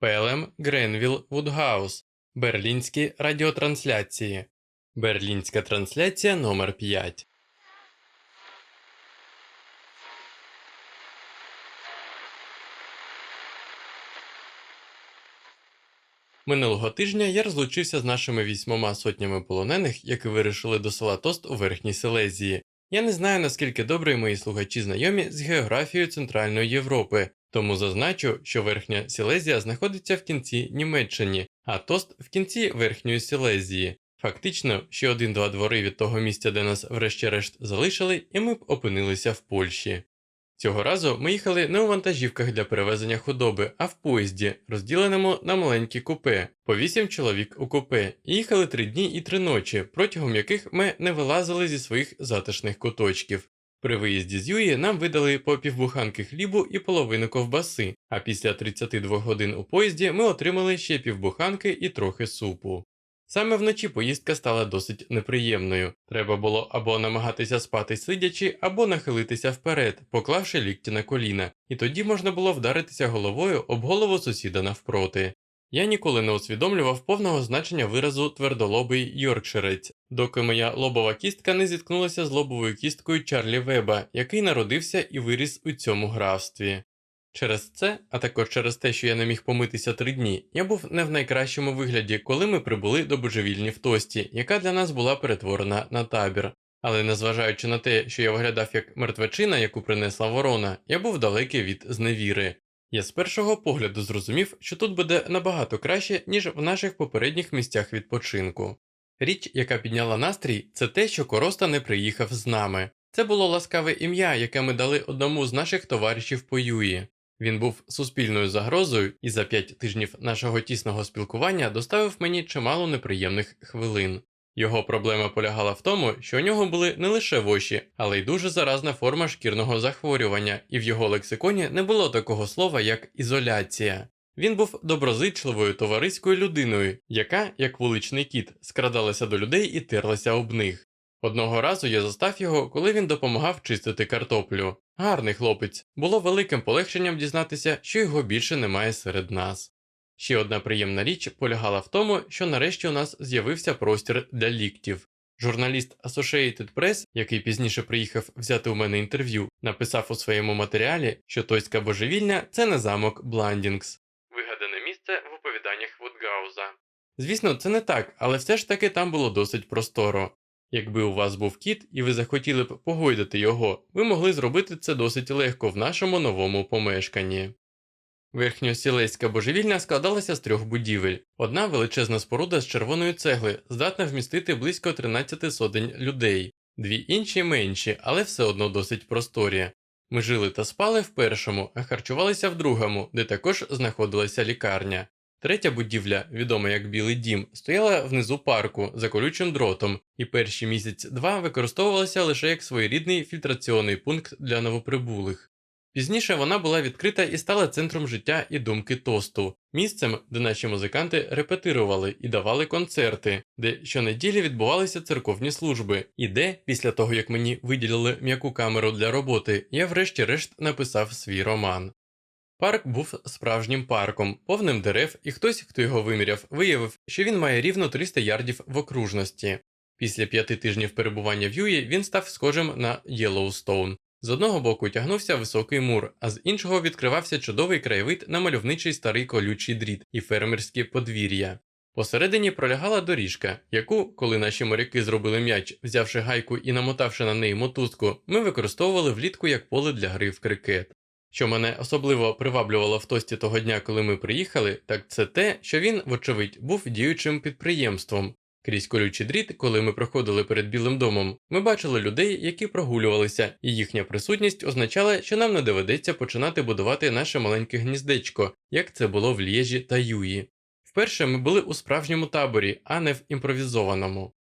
Пелем Гренвіл Вудгаус, Берлінські радіотрансляції, Берлінська трансляція номер 5 Минулого тижня я розлучився з нашими вісьмома сотнями полонених, які вирішили до села Тост у Верхній Селезії. Я не знаю, наскільки добре мої слухачі знайомі з географією Центральної Європи, тому зазначу, що Верхня Сілезія знаходиться в кінці Німеччині, а Тост в кінці Верхньої Сілезії. Фактично, ще один-два двори від того місця, де нас врешті-решт залишили, і ми б опинилися в Польщі. Цього разу ми їхали не у вантажівках для перевезення худоби, а в поїзді, розділеному на маленькі купе, по вісім чоловік у купе, і їхали три дні і три ночі, протягом яких ми не вилазили зі своїх затишних куточків. При виїзді з Юї нам видали по півбуханки хлібу і половину ковбаси, а після 32 годин у поїзді ми отримали ще півбуханки і трохи супу. Саме вночі поїздка стала досить неприємною. Треба було або намагатися спати сидячи, або нахилитися вперед, поклавши лікті на коліна, і тоді можна було вдаритися головою об голову сусіда навпроти. Я ніколи не усвідомлював повного значення виразу твердолобий Йоркширець, доки моя лобова кістка не зіткнулася з лобовою кісткою Чарлі Веба, який народився і виріс у цьому графстві. Через це, а також через те, що я не міг помитися три дні, я був не в найкращому вигляді, коли ми прибули до божевільні в тості, яка для нас була перетворена на табір. Але незважаючи на те, що я виглядав як мертвечина, яку принесла ворона, я був далекий від зневіри. Я з першого погляду зрозумів, що тут буде набагато краще, ніж в наших попередніх місцях відпочинку. Річ, яка підняла настрій, це те, що Короста не приїхав з нами. Це було ласкаве ім'я, яке ми дали одному з наших товаришів по Юї. Він був суспільною загрозою і за п'ять тижнів нашого тісного спілкування доставив мені чимало неприємних хвилин. Його проблема полягала в тому, що у нього були не лише воші, але й дуже заразна форма шкірного захворювання, і в його лексиконі не було такого слова, як ізоляція. Він був доброзичливою товариською людиною, яка, як вуличний кіт, скрадалася до людей і терлася об них. Одного разу я застав його, коли він допомагав чистити картоплю. Гарний хлопець, було великим полегшенням дізнатися, що його більше немає серед нас. Ще одна приємна річ полягала в тому, що нарешті у нас з'явився простір для ліктів. Журналіст Associated Press, який пізніше приїхав взяти у мене інтерв'ю, написав у своєму матеріалі, що тойська божевільня це не замок Бландінгс. Вигадане місце в оповіданнях Вудгауза. Звісно, це не так, але все ж таки там було досить просторо. Якби у вас був кіт і ви захотіли б погойдати його, ви могли зробити це досить легко в нашому новому помешканні. Верхньосілеська божевільня складалася з трьох будівель. Одна величезна споруда з червоної цегли, здатна вмістити близько 13 сотень людей, дві інші менші, але все одно досить просторі. Ми жили та спали в першому, а харчувалися в другому, де також знаходилася лікарня. Третя будівля, відома як Білий дім, стояла внизу парку за колючим дротом, і перші місяць-два використовувалася лише як своєрідний фільтраційний пункт для новоприбулих. Пізніше вона була відкрита і стала центром життя і думки тосту, місцем, де наші музиканти репетирували і давали концерти, де щонеділі відбувалися церковні служби, і де, після того як мені виділили м'яку камеру для роботи, я врешті-решт написав свій роман. Парк був справжнім парком, повним дерев, і хтось, хто його виміряв, виявив, що він має рівно 300 ярдів в окружності. Після п'яти тижнів перебування в Юї він став схожим на Єлоустоун. З одного боку тягнувся високий мур, а з іншого відкривався чудовий краєвид на мальовничий старий колючий дріт і фермерські подвір'я. Посередині пролягала доріжка, яку, коли наші моряки зробили м'яч, взявши гайку і намотавши на неї мотузку, ми використовували влітку як поле для гри в крикет. Що мене особливо приваблювало в тості того дня, коли ми приїхали, так це те, що він, вочевидь, був діючим підприємством. Крізь колючий дріт, коли ми проходили перед Білим домом, ми бачили людей, які прогулювалися, і їхня присутність означала, що нам не доведеться починати будувати наше маленьке гніздечко, як це було в Лєжі та Юї. Вперше ми були у справжньому таборі, а не в імпровізованому.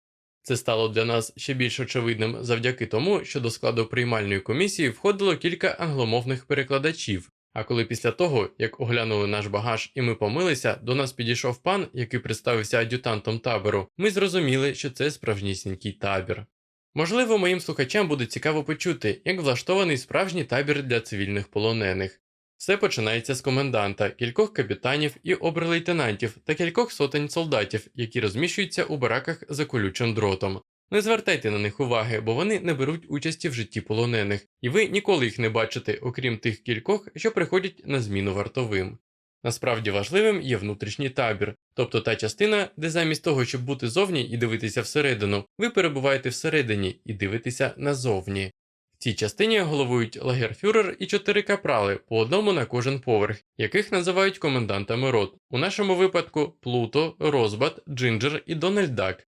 Це стало для нас ще більш очевидним завдяки тому, що до складу приймальної комісії входило кілька англомовних перекладачів. А коли після того, як оглянули наш багаж і ми помилися, до нас підійшов пан, який представився ад'ютантом табору, ми зрозуміли, що це справжнісінький табір. Можливо, моїм слухачам буде цікаво почути, як влаштований справжній табір для цивільних полонених. Все починається з коменданта, кількох капітанів і оберлейтенантів та кількох сотень солдатів, які розміщуються у бараках за колючим дротом. Не звертайте на них уваги, бо вони не беруть участі в житті полонених, і ви ніколи їх не бачите, окрім тих кількох, що приходять на зміну вартовим. Насправді важливим є внутрішній табір, тобто та частина, де замість того, щоб бути зовні і дивитися всередину, ви перебуваєте всередині і дивитеся назовні. В цій частині головують лагерфюрер і чотири капрали, по одному на кожен поверх, яких називають комендантами рот. У нашому випадку Плуто, Розбат, Джинджер і Дональд Дак. Імена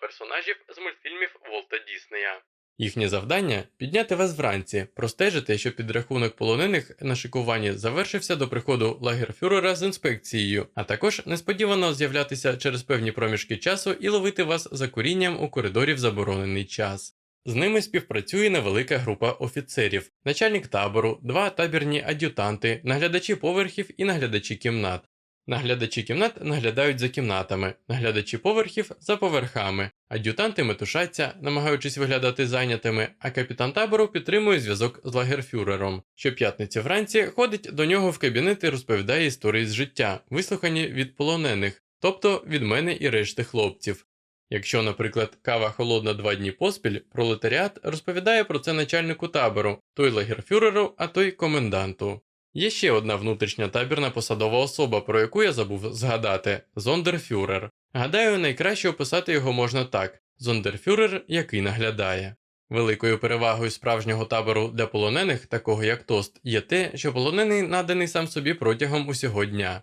персонажів з мультфільмів Волта Діснея. Їхнє завдання підняти вас вранці, простежити, щоб підрахунок полонених на шикуванні завершився до приходу лагерфюрера з інспекцією, а також несподівано з'являтися через певні проміжки часу і ловити вас за курінням у коридорі в заборонений час. З ними співпрацює невелика група офіцерів, начальник табору, два табірні ад'ютанти, наглядачі поверхів і наглядачі кімнат. Наглядачі кімнат наглядають за кімнатами, наглядачі поверхів за поверхами, ад'ютанти метушаться, намагаючись виглядати зайнятими, а капітан табору підтримує зв'язок з лагерфюрером. Щоп'ятниці вранці ходить до нього в кабінет і розповідає історії з життя, вислухані від полонених, тобто від мене і решти хлопців. Якщо, наприклад, кава холодна два дні поспіль, пролетаріат розповідає про це начальнику табору, той лагерфюреру, а той коменданту. Є ще одна внутрішня табірна посадова особа, про яку я забув згадати зондерфюрер. Гадаю, найкраще описати його можна так: зондерфюрер, який наглядає. Великою перевагою справжнього табору для полонених, такого як Тост, є те, що полонений наданий сам собі протягом усього дня.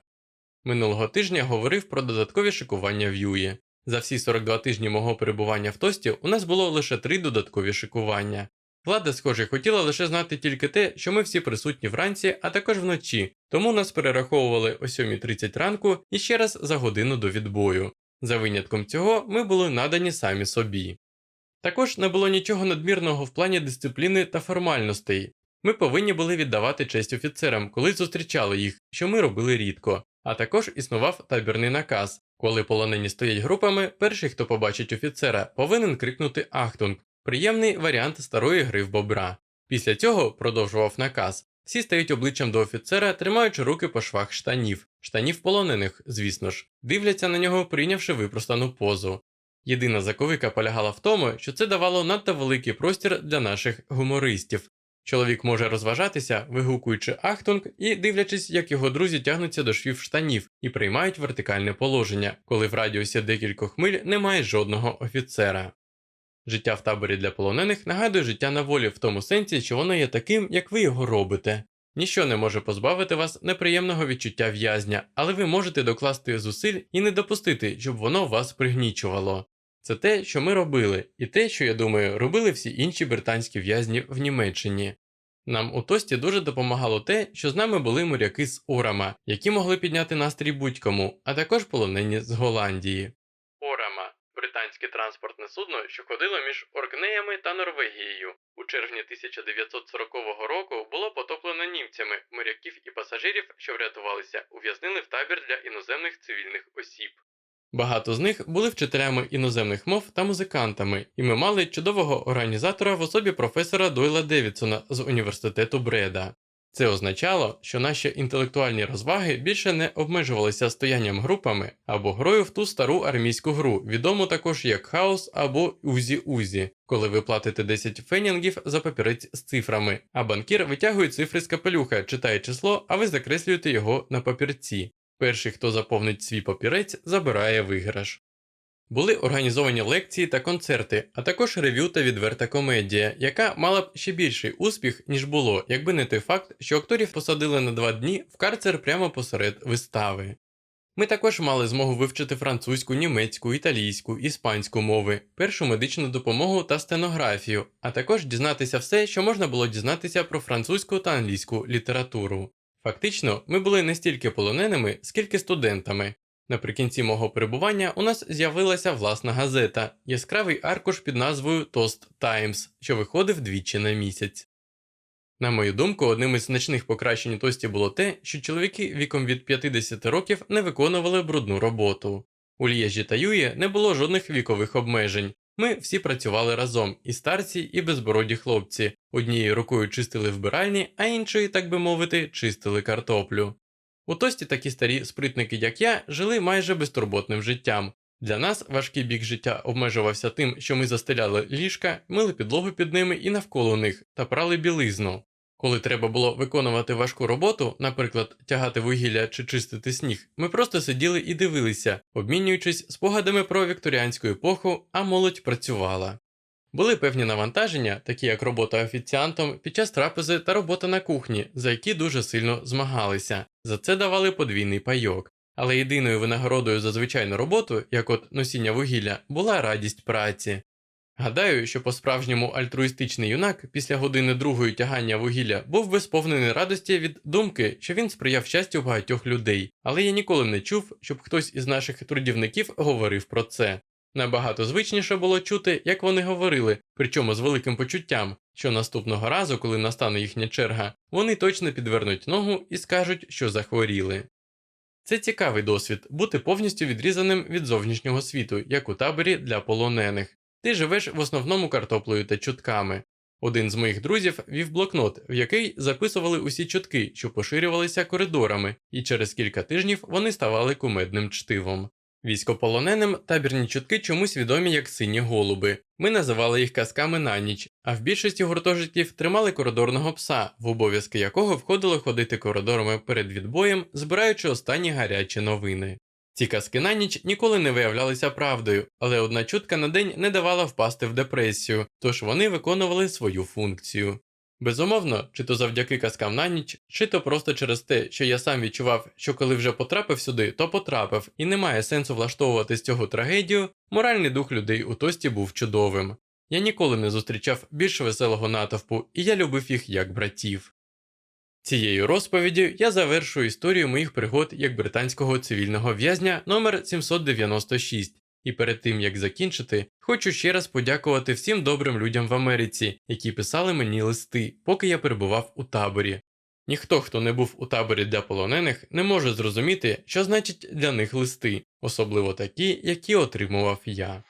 Минулого тижня говорив про додаткові шикування в Юї. За всі 42 тижні мого перебування в Тості у нас було лише три додаткові шикування. Влада, схоже, хотіла лише знати тільки те, що ми всі присутні вранці, а також вночі, тому нас перераховували о 7.30 ранку і ще раз за годину до відбою. За винятком цього ми були надані самі собі. Також не було нічого надмірного в плані дисципліни та формальностей. Ми повинні були віддавати честь офіцерам, коли зустрічали їх, що ми робили рідко, а також існував табірний наказ. Коли полонені стоять групами, перший, хто побачить офіцера, повинен крикнути Ахтунг, приємний варіант старої гри в бобра. Після цього, продовжував наказ, всі стають обличчям до офіцера, тримаючи руки по швах штанів, штанів полонених, звісно ж, дивляться на нього, прийнявши випростану позу. Єдина заковика полягала в тому, що це давало надто великий простір для наших гумористів. Чоловік може розважатися, вигукуючи Ахтунг і дивлячись, як його друзі тягнуться до швів штанів і приймають вертикальне положення, коли в радіусі декількох миль немає жодного офіцера. Життя в таборі для полонених нагадує життя на волі в тому сенсі, що воно є таким, як ви його робите. Ніщо не може позбавити вас неприємного відчуття в'язня, але ви можете докласти зусиль і не допустити, щоб воно вас пригнічувало. Це те, що ми робили, і те, що я думаю, робили всі інші британські в'язні в Німеччині. Нам у тості дуже допомагало те, що з нами були моряки з Орама, які могли підняти настрій будь-кому, а також полонені з Голландії. Британське транспортне судно, що ходило між Оркнеями та Норвегією. У червні 1940 року було потоплено німцями, моряків і пасажирів, що врятувалися, ув'язнили в табір для іноземних цивільних осіб. Багато з них були вчителями іноземних мов та музикантами, і ми мали чудового організатора в особі професора Дойла Девідсона з університету Бреда. Це означало, що наші інтелектуальні розваги більше не обмежувалися стоянням групами або грою в ту стару армійську гру, відому також як хаос або узі-узі, коли ви платите 10 фенінгів за папірець з цифрами, а банкір витягує цифри з капелюха, читає число, а ви закреслюєте його на папірці. Перший, хто заповнить свій папірець, забирає виграш. Були організовані лекції та концерти, а також рев'ю та відверта комедія, яка мала б ще більший успіх, ніж було, якби не той факт, що акторів посадили на два дні в карцер прямо посеред вистави. Ми також мали змогу вивчити французьку, німецьку, італійську, іспанську мови, першу медичну допомогу та стенографію, а також дізнатися все, що можна було дізнатися про французьку та англійську літературу. Фактично, ми були не стільки полоненими, скільки студентами. Наприкінці мого перебування у нас з'явилася власна газета, яскравий аркуш під назвою Toast Times, що виходив двічі на місяць. На мою думку, одним із значних покращень тості було те, що чоловіки віком від 50 років не виконували брудну роботу. У Лєжі та Юї не було жодних вікових обмежень. Ми всі працювали разом, і старці, і безбороді хлопці. Однією рукою чистили вбиральні, а іншою, так би мовити, чистили картоплю. У тості такі старі спритники, як я, жили майже безтурботним життям. Для нас важкий бік життя обмежувався тим, що ми застеляли ліжка, мили підлогу під ними і навколо них та прали білизну. Коли треба було виконувати важку роботу, наприклад, тягати вугілля чи чистити сніг, ми просто сиділи і дивилися, обмінюючись спогадами про вікторіанську епоху, а молодь працювала. Були певні навантаження, такі як робота офіціантом під час трапези та робота на кухні, за які дуже сильно змагалися. За це давали подвійний пайок. Але єдиною винагородою за звичайну роботу, як от носіння вугілля, була радість праці. Гадаю, що по-справжньому альтруїстичний юнак після години другої тягання вугілля був би сповнений радості від думки, що він сприяв щастю багатьох людей, але я ніколи не чув, щоб хтось із наших трудівників говорив про це. Набагато звичніше було чути, як вони говорили, причому з великим почуттям, що наступного разу, коли настане їхня черга, вони точно підвернуть ногу і скажуть, що захворіли. Це цікавий досвід бути повністю відрізаним від зовнішнього світу, як у таборі для полонених. Ти живеш в основному картоплею та чутками. Один з моїх друзів вів блокнот, в який записували усі чутки, що поширювалися коридорами, і через кілька тижнів вони ставали кумедним чтивом. Військополоненим табірні чутки чомусь відомі як сині голуби. Ми називали їх казками на ніч, а в більшості гуртожитків тримали коридорного пса, в обов'язки якого входило ходити коридорами перед відбоєм, збираючи останні гарячі новини. Ці казки на ніч ніколи не виявлялися правдою, але одна чутка на день не давала впасти в депресію, тож вони виконували свою функцію. Безумовно, чи то завдяки казкам на ніч, чи то просто через те, що я сам відчував, що коли вже потрапив сюди, то потрапив, і немає сенсу влаштовувати з цього трагедію, моральний дух людей у тості був чудовим. Я ніколи не зустрічав більш веселого натовпу, і я любив їх як братів. Цією розповіддю я завершую історію моїх пригод як британського цивільного в'язня номер 796. І перед тим як закінчити, хочу ще раз подякувати всім добрим людям в Америці, які писали мені листи, поки я перебував у таборі. Ніхто, хто не був у таборі для полонених, не може зрозуміти, що значить для них листи, особливо такі, які отримував я.